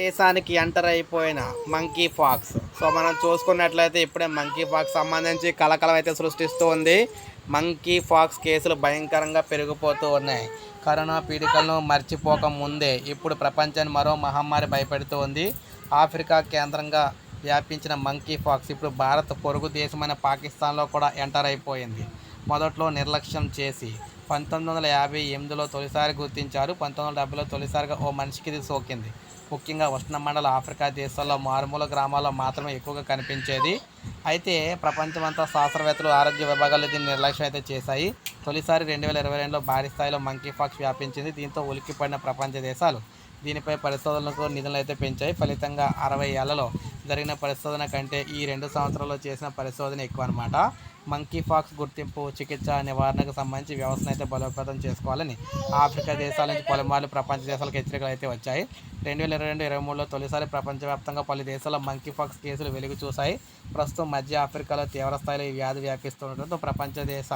దేశానికి ఎంటర్ అయిపోయిన monkey pox so మనం చూసుకున్నట్లయితే ఇప్పుడే మంకీ ఫాక్స్ సంబంధించి కలకలం అయితే సృష్టిస్తూ ఉంది. మంకీ ఫాక్స్ కేసులు భయంకరంగా పెరిగిపోతూ ఉన్నాయి. కరోనా పీడికలను మర్చిపోక ముందే ఇప్పుడు ప్రపంచాన్ని మరో మహమ్మారి భయపెడుతూ ఉంది. ఆఫ్రికా కేంద్రంగా వ్యాపించిన మంకీ ఫాక్స్ ఇప్పుడు భారత్ పొరుగు దేశమైన పాకిస్తాన్లో కూడా ఎంటర్ అయిపోయింది. మొదట్లో నిర్లక్ష్యం చేసి పంతొమ్మిది వందల యాభై ఎనిమిదిలో తొలిసారి గుర్తించారు. పంతొమ్మిది వందల డెబ్బైలో తొలిసారిగా ఓ మనిషికి ఇది సోకింది. ముఖ్యంగా ఉష్ణమండల ఆఫ్రికా దేశాల్లో మారుమూల గ్రామాల్లో మాత్రమే ఎక్కువగా కనిపించేది. అయితే ప్రపంచమంతా శాస్త్రవేత్తలు ఆరోగ్య విభాగాలు దీన్ని నిర్లక్ష్యం అయితే చేశాయి. తొలిసారి రెండు వేల ఇరవై రెండులో భారీ స్థాయిలో మంకీ ఫాక్స్ వ్యాపించింది. దీంతో ఉలిక్కిపడిన ప్రపంచ దేశాలు దీనిపై పరిశోధనలకు నిధులు అయితే పెంచాయి. ఫలితంగా అరవై ఏళ్ళలో జరిగిన పరిశోధన కంటే ఈ రెండు సంవత్సరాల్లో చేసిన పరిశోధన ఎక్కువ అనమాట మంకీ ఫాక్స్ గుర్తింపు చికిత్స నివారణకు సంబంధించి వ్యవస్థను అయితే బలోపేతం చేసుకోవాలని ఆఫ్రికా దేశాల నుంచి పలుమార్లు ప్రపంచ దేశాలకు హెచ్చరికలు అయితే వచ్చాయి. రెండు వేల ఇరవై రెండు ఇరవై మూడులో తొలిసారి ప్రపంచవ్యాప్తంగా పలు దేశాల్లో మంకీ ఫాక్స్ కేసులు వెలుగు చూశాయి ప్రస్తుతం మధ్య ఆఫ్రికాలో తీవ్రస్థాయిలో ఈ వ్యాధి వ్యాపిస్తుండటంతో ప్రపంచ దేశ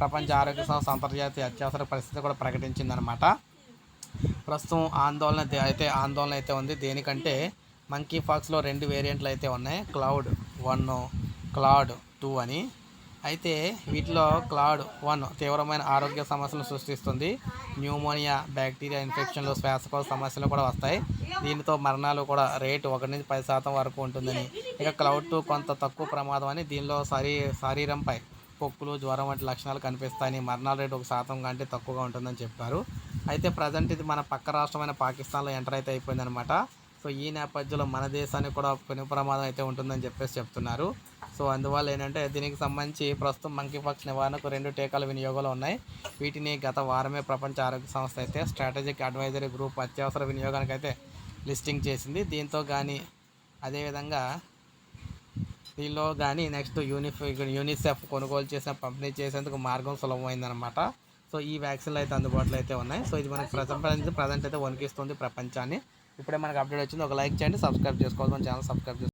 ప్రపంచ ఆరోగ్య సంస్థ అంతర్జాతీయ అత్యవసర పరిస్థితి కూడా ప్రకటించిందనమాట ప్రస్తుతం ఆందోళన అయితే ఆందోళన అయితే ఉంది. దేనికంటే మంకీ ఫాక్స్లో రెండు వేరియంట్లు అయితే ఉన్నాయి. క్లౌడ్ వన్ క్లాడ్ టూ అని. అయితే వీటిలో క్లాడ్ వన్ తీవ్రమైన ఆరోగ్య సమస్యలను సృష్టిస్తుంది. న్యూమోనియా బ్యాక్టీరియా ఇన్ఫెక్షన్లు శ్వాసకోశ సమస్యలు కూడా వస్తాయి. దీనితో మరణాలు కూడా రేటు ఒకటి నుంచి పది శాతం వరకు ఉంటుందని. ఇక క్లౌడ్ టూ కొంత తక్కువ ప్రమాదం అని దీనిలో శరీ శరీరంపై పొక్కులు జ్వరం వంటి లక్షణాలు కనిపిస్తాయని మరణాల రేటు ఒక శాతం కంటే తక్కువగా ఉంటుందని చెప్పారు. అయితే ప్రజెంట్ ఇది మన పక్క రాష్ట్రమైన పాకిస్తాన్లో ఎంటర్ అయితే అయిపోయిందనమాట సో ఈ నేపథ్యంలో మన దేశానికి కూడా పెను ప్రమాదం అయితే ఉంటుందని చెప్పేసి చెప్తున్నారు. సో అందువల్ల ఏంటంటే దీనికి సంబంధించి ప్రస్తుతం మంకీ పాక్స్ నివారణకు రెండు టీకాల వినియోగంలో ఉన్నాయి. వీటిని గత వారమే ప్రపంచ ఆరోగ్య సంస్థ అయితే స్ట్రాటజిక్ అడ్వైజరీ గ్రూప్ అత్యవసర వినియోగానికి అయితే లిస్టింగ్ చేసింది. దీంతో కానీ అదేవిధంగా దీనిలో కానీ నెక్స్ట్ యూనిఫ్ యూనిసెఫ్ కొనుగోలు చేసిన పంపిణీ చేసేందుకు మార్గం సులభమైందనమాట సో ఈ వ్యాక్సిన్లు అయితే అందుబాటులో అయితే ఉన్నాయి. సో ఇది మనకి ప్రజెంట్ ప్రజెంట్ అయితే వణికిస్తుంది ప్రపంచాన్ని. ఇప్పుడే మనకు అప్డేట్ వచ్చింది. ఒక లైక్ చేయండి సబ్స్క్రైబ్ చేసుకోవాలి. మన ఛానల్ సబ్స్క్రైబ్ చేసుకోండి